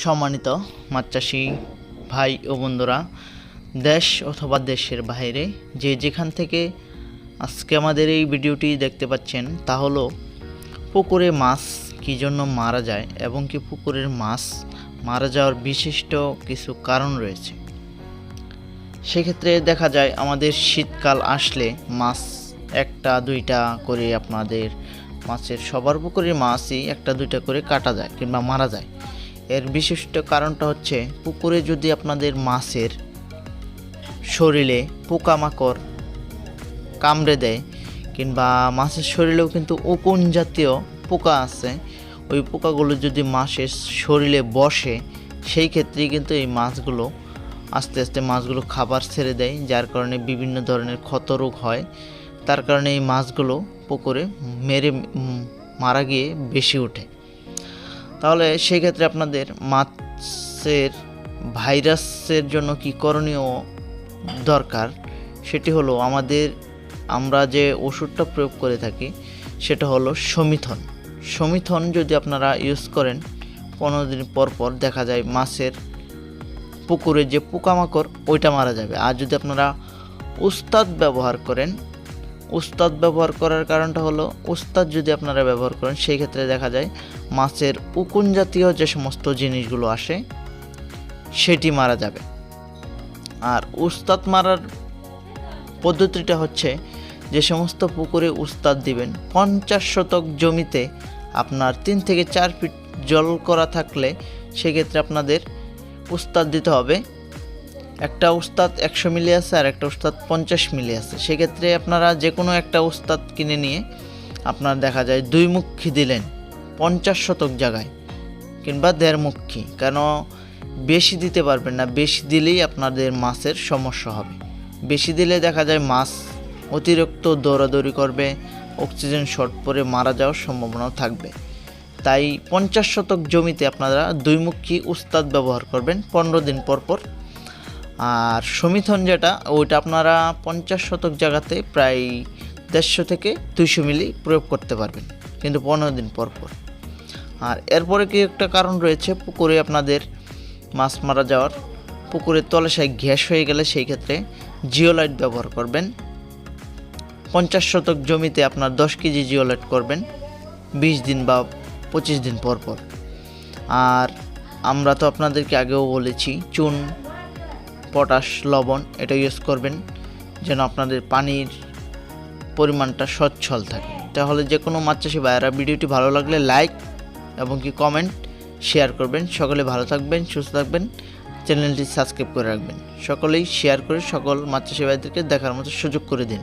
সম্মানিত মাছ চাষি ভাই ও বন্ধুরা, দেশ অথবা দেশের বাইরে যে যেখান থেকে আজকে আমাদের এই ভিডিওটি দেখতে পাচ্ছেন, তা হলো পুকুরে মাছ কী জন্য মারা যায় এবং কি পুকুরের মাছ মারা যাওয়ার বিশিষ্ট কিছু কারণ রয়েছে। সেক্ষেত্রে দেখা যায় আমাদের শীতকাল আসলে মাছ একটা, দুইটা করে আপনাদের মাছের সবার পুকুরের মাছই একটা, দুইটা করে কাটা যায় কিংবা মারা যায়। এর বিশিষ্ট কারণটা হচ্ছে পুকুরে যদি আপনাদের মাছের শরীরে পোকামাকড় কামড়ে দেয় কিংবা মাছের শরীরেও কিন্তু উকুন জাতীয় পোকা আছে, ওই পোকাগুলো যদি মাছের শরীরে বসে, সেই ক্ষেত্রে কিন্তু এই মাছগুলো আস্তে আস্তে মাছগুলো খাবার ছেড়ে দেয়, যার কারণে বিভিন্ন ধরনের ক্ষতরোগ হয়। তার কারণে এই মাছগুলো পুকুরে মেরে মারা গিয়ে বেশি ওঠে। তাহলে সেই ক্ষেত্রে আপনাদের মাছের ভাইরাসের জন্য কি করণীয় দরকার? সেটি হলো আমাদের, আমরা যে ওষুধটা প্রয়োগ করে থাকি, সেটা হলো সমিথন। সমিথন যদি আপনারা ইউজ করেন, পনেরো দিন পর পর দেখা যায় মাছের পুকুরে যে পোকামাকড়, ওইটা মারা যাবে। আর যদি আপনারা উস্তাদ ব্যবহার করেন উস্তাদ ব্যবহার করার কারণটা হলো উস্তাদ যদি আপনারা ব্যবহার করেন, সেই ক্ষেত্রে দেখা যায় মাছের উকুন জাতীয় যে সমস্ত জিনিসগুলো আসে, সেটি মারা যাবে। আর উস্তাদ মারার পদ্ধতিটা হচ্ছে, যে সমস্ত পুকুরে উস্তাদ দিবেন, পঞ্চাশ শতক জমিতে আপনার তিন থেকে চার ফিট জল করা থাকলে, সেক্ষেত্রে আপনাদের উস্তাদ দিতে হবে। একটা উস্তাদ একশো মিলি আছে আর একটা উস্তাদ পঞ্চাশ মিলি আছে। সেক্ষেত্রে আপনারা যে কোনো একটা উস্তাদ কিনে নিয়ে আপনার দেখা যায় দুই মুখী দিলেন, পঞ্চাশ শতক জায়গায় কিংবা দেড় মুখী কেন বেশি দিতে পারবেন না, বেশি দিলেই আপনাদের মাছের সমস্যা হবে। বেশি দিলে দেখা যায় মাছ অতিরিক্ত দৌড়াদৌড়ি করবে, অক্সিজেন শর্ট পরে মারা যাওয়ার সম্ভাবনাও থাকবে। তাই পঞ্চাশ শতক জমিতে আপনারা দুই মুখী উস্তাদ ব্যবহার করবেন, পনেরো দিন পর পর আর সমিথন যেটা, ওইটা আপনারা পঞ্চাশ শতক জায়গাতে প্রায় দেড়শো থেকে দুইশো মিলি প্রয়োগ করতে পারবেন, কিন্তু পনেরো দিন পর পর। আর এরপরে কি একটা কারণ রয়েছে, পুকুরে আপনাদের মাছ মারা যাওয়ার পুকুরের তলাশায় গ্যাস হয়ে গেলে সেই ক্ষেত্রে জিওলাইট ব্যবহার করবেন। পঞ্চাশ শতক জমিতে আপনার দশ কেজি জিওলাইট করবেন, বিশ দিন বা পঁচিশ দিন পর পর। আর আমরা তো আপনাদেরকে আগেও বলেছি, চুন পটাশ লবণ এটা ইউজ করবেন যেন আপনাদের পানির পরিমাণটা সচ্ছল থাকে। তাহলে যে কোনো মাছ চাষি ভাইয়েরা ভিডিওটি ভালো লাগলে লাইক এবং কি কমেন্ট শেয়ার করবেন। সকলে ভালো থাকবেন, সুস্থ থাকবেন, চ্যানেলটি সাবস্ক্রাইব করে রাখবেন। সকলেই শেয়ার করে সকল মাছ চাষি ভাইদেরকে দেখার মতো সুযোগ করে দিন।